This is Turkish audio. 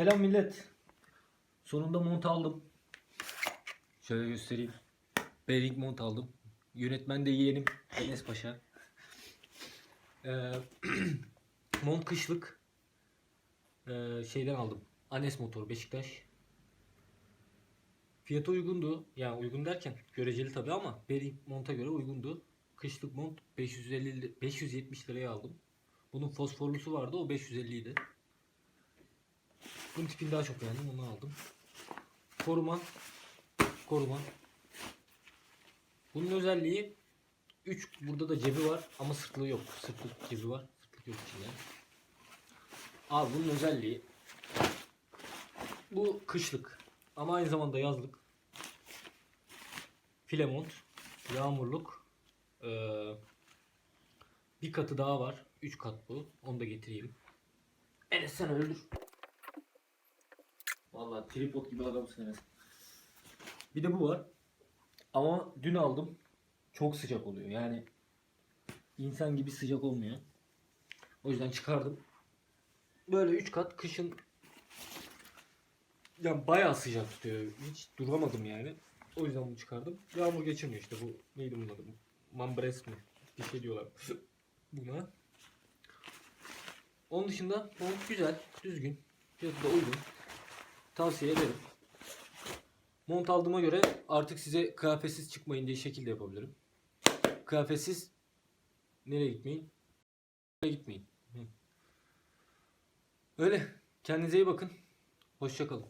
Selam millet. Sonunda mont aldım. Şöyle göstereyim. Bering mont aldım. Yönetmen de yeğenim Enes Paşa. Ee, mont kışlık. Ee, şeyden aldım. Anes Motor Beşiktaş. Fiyatı uygundu. Yani uygun derken göreceli tabii ama Bering monta göre uygundu. Kışlık mont 550 li- 570 liraya aldım. Bunun fosforlusu vardı o 550 idi. Bunun tipini daha çok beğendim onu aldım. Koruma. Koruma. Bunun özelliği 3 burada da cebi var ama sırtlığı yok. Sırtlık cebi var. Sırtlık yok içinde. Abi bunun özelliği bu kışlık ama aynı zamanda yazlık. Filemont, yağmurluk. Ee, bir katı daha var. 3 kat bu. Onu da getireyim. Enes sen öldür. Vallahi tripod gibi adamsın Enes. Bir de bu var. Ama dün aldım. Çok sıcak oluyor. Yani insan gibi sıcak olmuyor. O yüzden çıkardım. Böyle 3 kat kışın ya bayağı sıcak tutuyor. Hiç duramadım yani. O yüzden bunu çıkardım. Yağmur geçirmiyor işte bu. Neydi bunun adı? Mambres mi? Bir şey diyorlar buna. Onun dışında mont güzel, düzgün. Fiyatı da uygun. Tavsiye ederim. Mont aldığıma göre artık size kıyafetsiz çıkmayın diye şekilde yapabilirim. Kıyafetsiz nereye gitmeyin? Nereye gitmeyin. Öyle. Kendinize iyi bakın. Hoşçakalın.